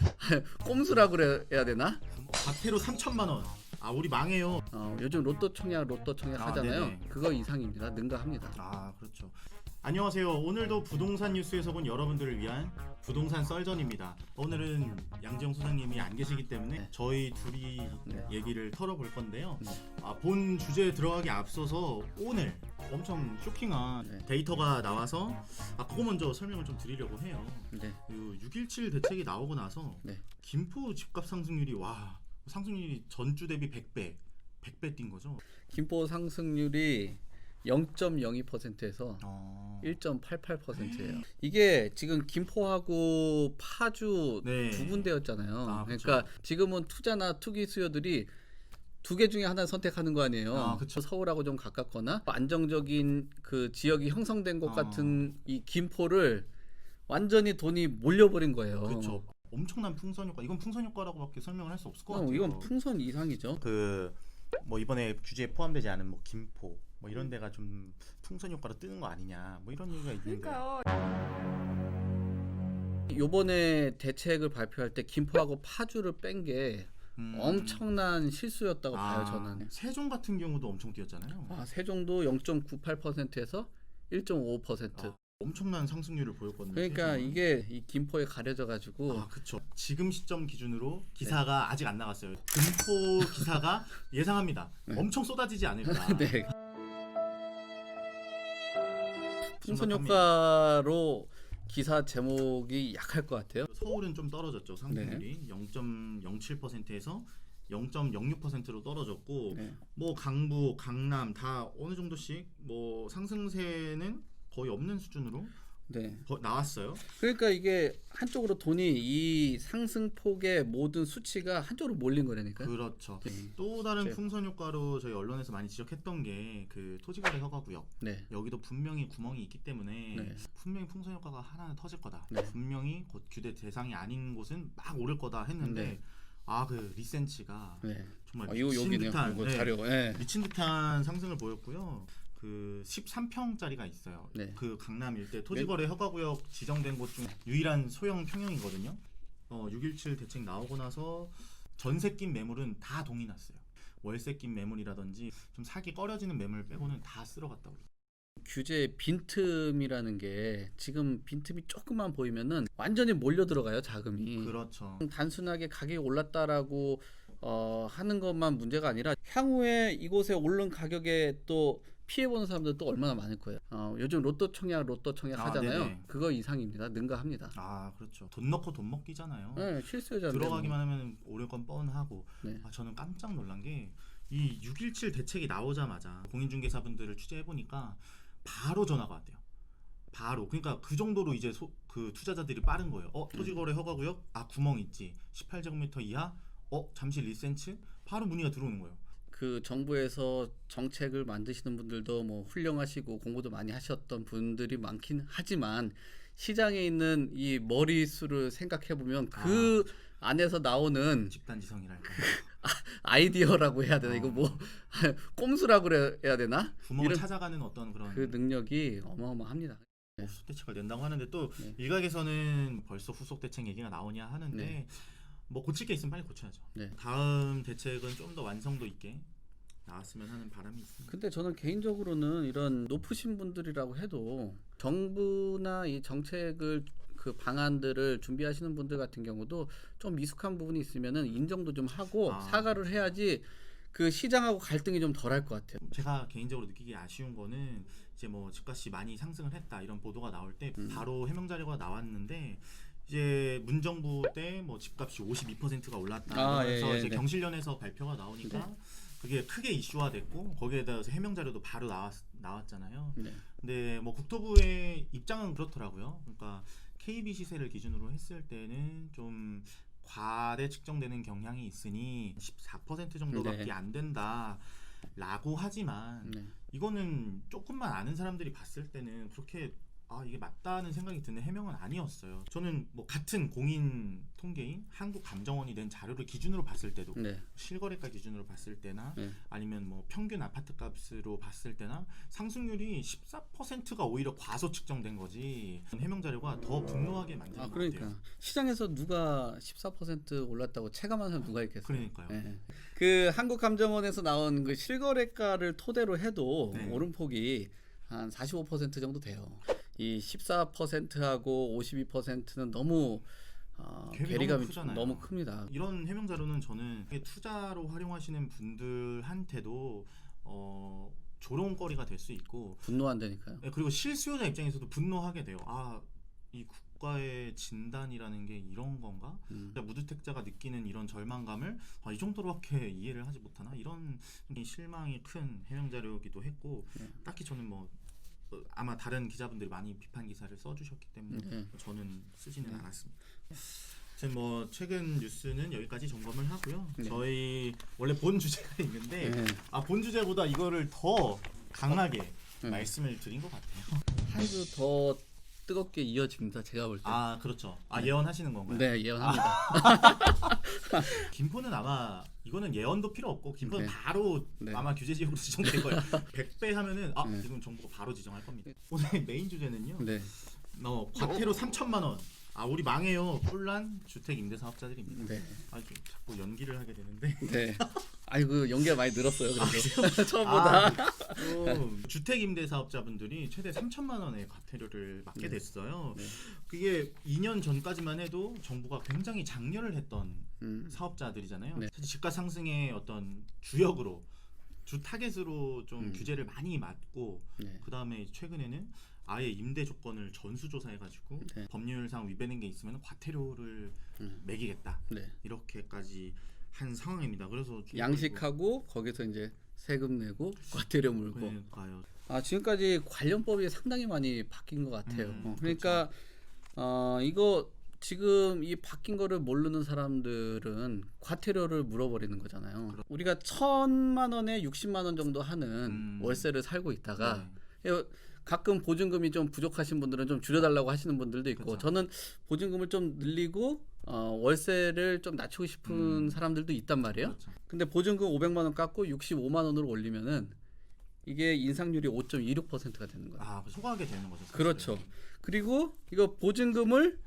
꼼수라 그래야 되나? 과태료 3천만 원. 아 우리 망해요. 어, 요즘 로또 청약 로또 청약 아, 하잖아요. 네네. 그거 이상입니다. 능가합니다. 아 그렇죠. 안녕하세요. 오늘도 부동산 뉴스에서 본 여러분들을 위한 부동산 썰전입니다. 오늘은 양지영 소장님이 안 계시기 때문에 네. 저희 둘이 네. 얘기를 털어볼 건데요. 네. 아, 본 주제에 들어가기 앞서서 오늘 엄청 쇼킹한 네. 데이터가 나와서 아 그거 먼저 설명을 좀 드리려고 해요. 네. 그6.17 대책이 나오고 나서 네. 김포 집값 상승률이 와 상승률이 전주 대비 100배 100배 뛴 거죠. 김포 상승률이 0.02%에서 어... 1.88%예요. 이게 지금 김포하고 파주 네. 두 군데였잖아요. 아. 그러니까 지금은 투자나 투기 수요들이 두 개 중에 하나 선택하는 거 아니에요. 아, 그쵸. 서울하고 좀 가깝거나 안정적인 그 지역이 형성된 곳 어. 같은 이 김포를 완전히 돈이 몰려버린 거예요. 그렇죠. 엄청난 풍선 효과. 이건 풍선 효과라고밖에 설명을 할 수 없을 것 어, 같아요. 이건 풍선 이상이죠. 그 뭐 이번에 규제에 포함되지 않은 뭐 김포 뭐 이런 데가 좀 풍선 효과로 뜨는 거 아니냐 뭐 이런 얘기가 있는데 그러니까요. 요번에 대책을 발표할 때 김포하고 파주를 뺀 게 음. 엄청난 실수였다고 봐요 아, 저는. 세종 같은 경우도 엄청 뛰었잖아요. 아, 세종도 0.98%에서 1.5%. 아, 엄청난 상승률을 보였거든요. 그러니까 세종은. 이게 이 김포에 가려져 가지고 아 그렇죠. 지금 시점 기준으로 기사가 아직 안 나갔어요. 금포 기사가 예상합니다. 네. 엄청 쏟아지지 않을까. 네. 풍선. 효과로 기사 제목이 약할 것 같아요. 서울은 좀 떨어졌죠 네. 상승률이 0.07%에서 0.06%로 떨어졌고 네. 뭐 강북, 강남 다 어느 정도씩 뭐 상승세는 거의 없는 수준으로 네. 거- 나왔어요. 그러니까 이게 한쪽으로 돈이 이 상승폭의 모든 수치가 한쪽으로 몰린 거라니까요. 그렇죠. 네. 또 다른 네. 풍선 효과로 저희 언론에서 많이 지적했던 게 그 토지거래 허가구역 네. 여기도 분명히 구멍이 있기 때문에 네. 분명히 풍선 효과가 하나는 터질 거다. 네. 분명히 곧 규제 대상이 아닌 곳은 막 오를 거다 했는데 네. 아그 리센치가 네. 정말 어, 이거 미친 여기네요. 듯한 자료. 네. 미친 듯한 상승을 보였고요. 그 13평짜리가 있어요. 네. 그 강남 일대 토지거래 허가구역 지정된 곳 중 유일한 소형 평형이거든요. 어, 6.17 대책 나오고 나서 전세 낀 매물은 다 동이 났어요. 월세 낀 매물이라든지 좀 사기 꺼려지는 매물 빼고는 다 쓸어갔다고. 규제 빈틈이라는 게 지금 빈틈이 조금만 보이면은 완전히 몰려 들어가요 자금이. 그렇죠. 단순하게 가격이 올랐다라고 어, 하는 것만 문제가 아니라 향후에 이곳에 오른 가격에 또 피해 보는 사람들 또 얼마나 많을 거예요. 어, 요즘 로또 청약 로또 청약 아, 하잖아요. 네네. 그거 이상입니다. 능가합니다. 아 그렇죠. 돈 넣고 돈 먹기잖아요. 네, 실수요자인데 들어가기만 하면 오를 건 뻔하고 네. 아, 저는 깜짝 놀란 게 이 6.17 대책이 나오자마자 공인중개사분들을 취재해 보니까 바로 전화가 왔대요. 바로 그러니까 그 정도로 이제 소, 그 투자자들이 빠른 거예요. 어 토지거래 허가구역 아 구멍 있지 18제곱미터 이하 어 잠시 리센츠 바로 문의가 들어오는 거예요. 그 정부에서 정책을 만드시는 분들도 뭐 훌륭하시고 공부도 많이 하셨던 분들이 많긴 하지만 시장에 있는 이 머리수를 생각해 보면 그 안에서 나오는 집단지성이랄까 아이디어라고 해야 되나 이거 어. 뭐 꼼수라고 그래야 되나 구멍을 찾아가는 어떤 그런 그 능력이 어마어마합니다. 후속 대책을 낸다고 하는데 또 네. 일각에서는 벌써 후속 대책 얘기가 나오냐 하는데 네. 뭐 고칠 게 있으면 빨리 고쳐야죠. 네. 다음 대책은 좀 더 완성도 있게 나왔으면 하는 바람이 있습니다. 근데 저는 개인적으로는 이런 높으신 분들이라고 해도 정부나 이 정책을 그 방안들을 준비하시는 분들 같은 경우도 좀 미숙한 부분이 있으면은 인정도 좀 하고 아. 사과를 해야지 그 시장하고 갈등이 좀 덜할 것 같아요. 제가 개인적으로 느끼기 아쉬운 거는 이제 뭐 집값이 많이 상승을 했다 이런 보도가 나올 때 음. 바로 해명 자료가 나왔는데 이제 문정부 때 뭐 집값이 52%가 올랐다 아, 그래서 예, 예, 이제 네. 경실련에서 발표가 나오니까 그게 크게 이슈화됐고 거기에 대해서 해명 자료도 바로 나왔, 나왔잖아요. 네. 근데 뭐 국토부의 입장은 그렇더라고요. 그러니까 KB 시세를 기준으로 했을 때는 좀 과대 측정되는 경향이 있으니 14% 정도밖에 네. 안 된다 라고 하지만 네. 이거는 조금만 아는 사람들이 봤을 때는 그렇게 아 이게 맞다는 생각이 드는 해명은 아니었어요. 저는 뭐 같은 공인 통계인 한국감정원이 낸 자료를 기준으로 봤을 때도 네. 실거래가 기준으로 봤을 때나 네. 아니면 뭐 평균 아파트 값으로 봤을 때나 상승률이 14%가 오히려 과소 측정된 거지 해명 자료가 더 분노하게 만드는 아것 그러니까 같아요. 시장에서 누가 14% 올랐다고 체감하는 사람 누가 있겠어요? 그러니까요. 네. 그 한국감정원에서 나온 그 실거래가를 토대로 해도 네. 오름폭이 한 45% 정도 돼요. 이 14%하고 52%는 너무 어, 괴리감이 너무 크잖아요. 너무 큽니다. 이런 해명 자료는 저는 투자로 활용하시는 분들한테도 어, 조롱거리가 될 수 있고 분노한다니까요. 네, 그리고 실수요자 입장에서도 분노하게 돼요. 아, 이 국가의 진단이라는 게 이런 건가? 음. 그러니까 무주택자가 느끼는 이런 절망감을 아, 이 정도로밖에 이해를 하지 못하나? 이런 이 실망이 큰 해명 자료이기도 했고 네. 딱히 저는 뭐 어, 아마 다른 기자분들이 많이 비판 기사를 써주셨기 때문에 네. 저는 쓰지는 네. 않았습니다. 지금 뭐 최근 뉴스는 여기까지 점검을 하고요. 네. 저희 원래 본 주제가 있는데 네. 아본 주제보다 이거를 더 강하게 네. 말씀을 드린 것 같아요. 한주 더 뜨겁게 이어집니다. 제가 볼 때. 아 그렇죠. 아 네. 예언하시는 건가요? 네, 예언합니다. 김포는 아마 이거는 예언도 필요 없고 김포는 네. 바로 네. 아마 규제 지역으로 지정될 거예요. 100배 하면은 아 네. 지금 정부가 바로 지정할 겁니다. 오늘 메인 주제는요. 네. 어, 과태료 3천만 원. 아 우리 망해요. 혼란 주택 임대 사업자들입니다. 네. 아 좀 자꾸 연기를 하게 되는데. 네. 아이고 연기가 많이 늘었어요. 아, 그래도 처음보다. 아, 좀 주택 임대 사업자분들이 최대 3천만 원의 과태료를 맞게 네. 됐어요. 네. 그게 2년 전까지만 해도 정부가 굉장히 장려를 했던 음. 사업자들이잖아요. 네. 사실 집가 상승의 어떤 주역으로 주 타겟으로 좀 음. 규제를 많이 맞고 네. 그 다음에 최근에는 아예 임대 조건을 전수조사해가지고 네. 법률상 위배된 게 있으면 과태료를 음. 매기겠다 네. 이렇게까지 한 상황입니다. 그래서 좀 양식하고 거기서 이제 세금 내고 과태료 물고. 그러니까요. 아 지금까지 관련법이 상당히 많이 바뀐 것 같아요. 음, 어, 그러니까 어 이거 지금 이 바뀐 거를 모르는 사람들은 과태료를 물어버리는 거잖아요. 그렇- 우리가 천만 원에 60만 원 정도 하는 음. 월세를 살고 있다가 네. 예, 가끔 보증금이 좀 부족하신 분들은 좀 줄여달라고 하시는 분들도 있고 그렇죠. 저는 보증금을 좀 늘리고 어, 월세를 좀 낮추고 싶은 음. 사람들도 있단 말이에요. 그렇죠. 근데 보증금 500만 원 깎고 65만 원으로 올리면은 이게 인상률이 5.26%가 되는 거예요. 아, 소가게 되는 거죠. 사실은. 그렇죠. 그리고 이거 보증금을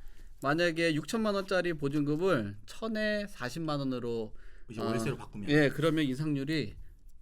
만약에 6천만 원짜리 보증금을 천에 40만 원으로 이제 아, 월세로 바꾸면 예 그러면 인상률이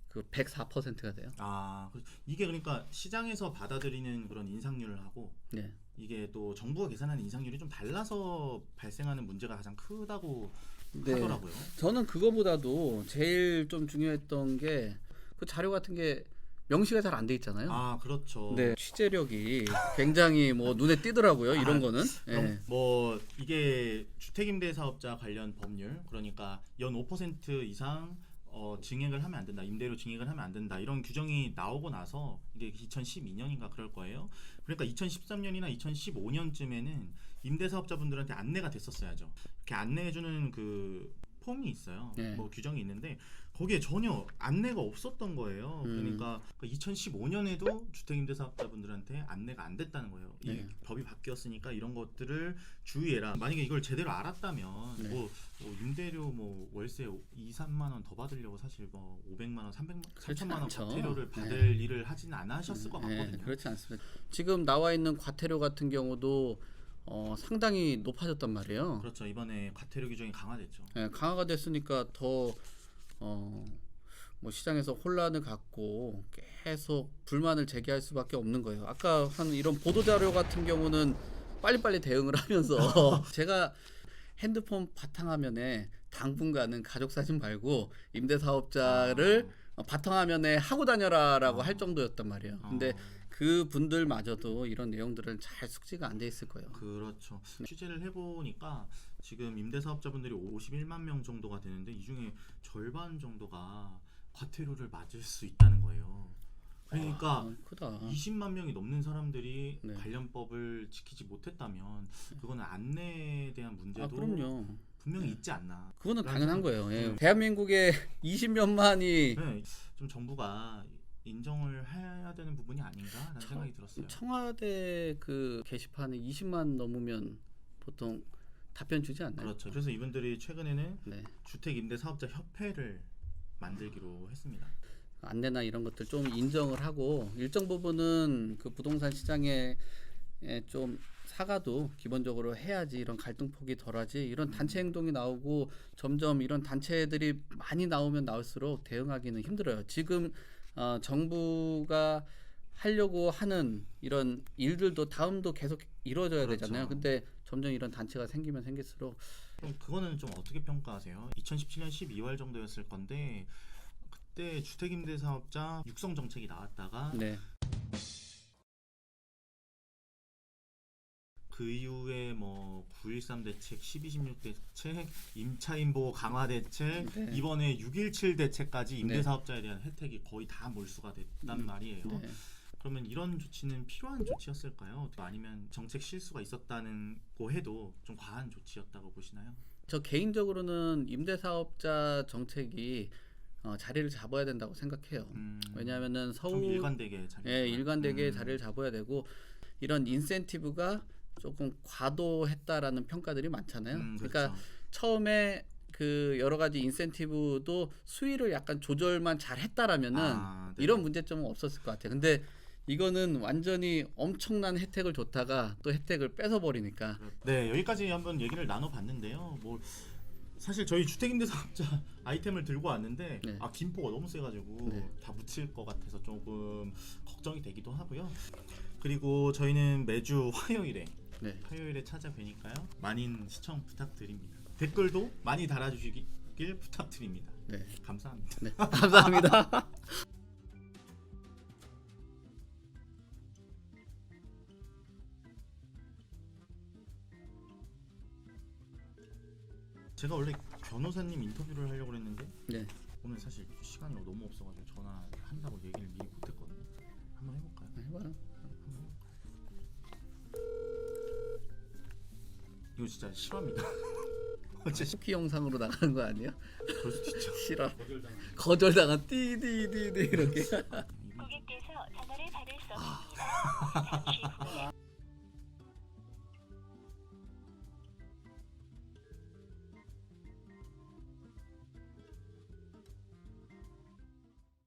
그 104%가 돼요. 아, 그- 이게 그러니까 시장에서 받아들이는 그런 인상률을 하고 네. 이게 또 정부가 계산하는 인상률이 좀 달라서 발생하는 문제가 가장 크다고 네. 하더라고요. 저는 그거보다도 제일 좀 중요했던 게 그 자료 같은 게 명시가 잘 안 돼 있잖아요. 아, 그렇죠. 네, 취재력이 굉장히 뭐 눈에 띄더라고요. 이런 아, 거는. 예. 뭐 이게 주택임대 사업자 관련 법률 그러니까 연 5% 이상 어, 증액을 하면 안 된다. 임대료 증액을 하면 안 된다. 이런 규정이 나오고 나서 이게 2012년인가 그럴 거예요. 그러니까 2013년이나 2015년쯤에는 임대사업자분들한테 안내가 됐었어야죠. 이렇게 안내해주는 그 폼이 있어요. 네. 뭐 규정이 있는데 거기에 전혀 안내가 없었던 거예요 음. 그러니까 2015년에도 주택임대사업자분들한테 안내가 안 됐다는 거예요 이 네. 법이 바뀌었으니까 이런 것들을 주의해라. 만약에 이걸 제대로 알았다면 네. 뭐, 뭐 임대료 뭐 월세 2, 3만 원 더 받으려고 사실 뭐 500만 원, 300만, 그렇지 3천만 원. 과태료를 네. 받을 일을 하지는 않으셨을 것 예, 같거든요. 그렇지 않습니다. 지금 나와 있는 과태료 같은 경우도 어, 상당히 높아졌단 말이에요. 그렇죠. 이번에 과태료 규정이 강화됐죠. 예, 강화가 됐으니까 더 어, 뭐 시장에서 혼란을 갖고 계속 불만을 제기할 수밖에 없는 거예요. 아까 한 이런 보도 자료 같은 경우는 빨리빨리 대응을 하면서 제가 핸드폰 바탕화면에 당분간은 가족 사진 말고 임대 사업자를 어, 바탕화면에 하고 다녀라라고 아. 할 정도였단 말이에요. 아, 근데 그 분들마저도 이런 내용들은 잘 숙지가 안 돼 있을 거예요. 그렇죠. 네. 취재를 해보니까 지금 임대사업자분들이 51만 명 정도가 되는데 이 중에 절반 정도가 과태료를 맞을 수 있다는 거예요. 그러니까 아, 크다. 20만 명이 넘는 사람들이 네. 관련법을 지키지 못했다면 그거는 안내에 대한 문제도 아. 분명히 네. 있지 않나. 그거는 당연한 거예요. 예. 네. 대한민국의 20년만이 네, 좀 정부가 인정을 해야 되는 부분이 아닌가라는 청- 생각이 들었어요. 청와대 그 게시판에 20만 넘으면 보통 답변 주지 않나요? 그렇죠. 그래서 이분들이 최근에는 네. 주택 임대 사업자 협회를 만들기로 했습니다. 안내나 이런 것들 좀 인정을 하고 일정 부분은 그 부동산 시장에 에, 좀 사과도 기본적으로 해야지 이런 갈등 폭이 덜하지 이런 단체 행동이 나오고 점점 이런 단체들이 많이 나오면 나올수록 대응하기는 힘들어요. 지금 어, 정부가 하려고 하는 이런 일들도 다음도 계속 이루어져야 그렇죠. 되잖아요. 근데 점점 이런 단체가 생기면 생길수록 그거는 좀 어떻게 평가하세요? 2017년 12월 정도였을 건데 그때 주택 임대 사업자 육성 정책이 나왔다가 네. 그 이후에 뭐 9.13 대책, 12.16 대책, 임차인 보호 강화 대책, 네. 이번에 6.17 대책까지 임대 네. 사업자에 대한 혜택이 거의 다 몰수가 됐단 말이에요. 네. 그러면 이런 조치는 필요한 조치였을까요? 아니면 정책 실수가 있었다는 거 해도 좀 과한 조치였다고 보시나요? 저 개인적으로는 임대사업자 정책이 어, 자리를 잡아야 된다고 생각해요. 음, 왜냐하면은 좀 서울 일관되게 잘. 예, 일관되게 음. 자리를 잡아야 되고 이런 인센티브가 조금 과도했다라는 평가들이 많잖아요. 음, 그러니까 그렇죠. 처음에 그 여러 가지 인센티브도 수위를 약간 조절만 잘 했다라면은 아, 네. 이런 문제점은 없었을 것 같아요. 근데 이거는 완전히 엄청난 혜택을 줬다가 또 혜택을 뺏어 버리니까 네 여기까지 한번 얘기를 나눠봤는데요. 뭐 사실 저희 주택임대사업자 아이템을 들고 왔는데 네. 아 김포가 너무 세가지고 네. 다 묻힐 것 같아서 조금 걱정이 되기도 하고요. 그리고 저희는 매주 화요일에 네. 화요일에 찾아뵈니까요. 많은 시청 부탁드립니다. 댓글도 많이 달아주시길 부탁드립니다. 네. 감사합니다. 네. 감사합니다. 제가 원래 변호사님 인터뷰를 하려고 했는데 네. 오늘 사실 시간이 너무 없어가지고 전화 한다고 얘기를 미리 못했거든요. 한번 해볼까요? 해봐요. 이거 진짜 싫어합니다. 어째 쿠키 영상으로 나가는 거? 그럴 수도 있죠. 싫어. 거절당한 띠디디디 이렇게. 이분 고객께서 전화를 받을 수 없습니다. 잠시 후